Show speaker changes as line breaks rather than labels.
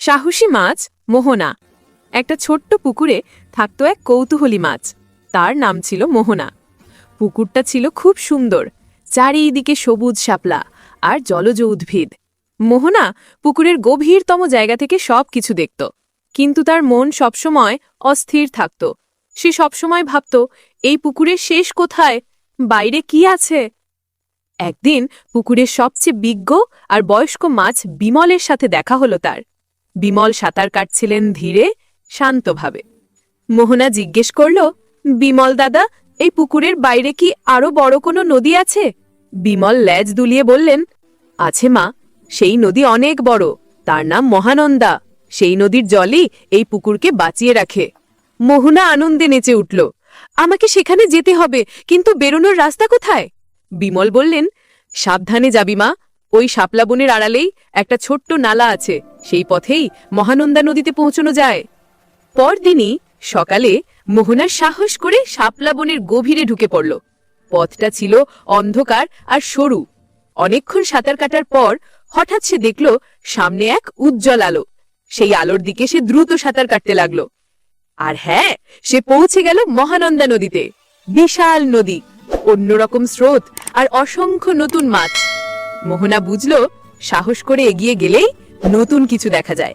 সাহসী মাছ মোহনা। একটা ছোট্ট পুকুরে থাকতো এক কৌতূহলী মাছ। তার নাম ছিল মোহনা। পুকুরটা ছিল খুব সুন্দর, চারিদিকে সবুজ শাপলা আর জলজ উদ্ভিদ। মোহনা পুকুরের গভীরতম জায়গা থেকে সব কিছু দেখত, কিন্তু তার মন সবসময় অস্থির থাকত। সে সবসময় ভাবত, এই পুকুরের শেষ কোথায়? বাইরে কি আছে? একদিন পুকুরের সবচেয়ে বিজ্ঞ আর বয়স্ক মাছ বিমলের সাথে দেখা হলো তার। বিমল সাঁতার কাটছিলেন ধীরে, শান্তভাবে। মোহনা জিজ্ঞেস করল, বিমল দাদা, এই পুকুরের বাইরে কি আরও বড় কোনো নদী আছে? বিমল ল্যাজ দুলিয়ে বললেন, আছে মা, সেই নদী অনেক বড়, তার নাম মহানন্দা, সেই নদীর জলই এই পুকুরকে বাঁচিয়ে রাখে। মোহনা আনন্দে নেচে উঠল, আমাকে সেখানে যেতে হবে, কিন্তু বেরোনোর রাস্তা কোথায়? বিমল বললেন, সাবধানে যাবি মা ওই শাপলা বনের আড়ালেই একটা ছোট্ট নালা আছে। সেই পথেই মহানন্দা নদীতে পৌঁছানো যায়। পরদিনই সকালে মোহনার সাহস করে শাপলা বনের গভীরে ঢুকে পড়ল। পথটা ছিল অন্ধকার আর সরু। অনেকক্ষণ সাঁতার কাটার পর হঠাৎ সে দেখল সামনে এক উজ্জ্বল আলো। সেই আলোর দিকে সে দ্রুত সাঁতার কাটতে লাগল। আর হ্যাঁ সে পৌঁছে গেল মহানন্দা নদীতে। বিশাল নদী, অন্যরকম স্রোত আর অসংখ্য নতুন মাছ। মোহনা বুঝল সাহস করে এগিয়ে গেলেই নতুন কিছু দেখা যায়।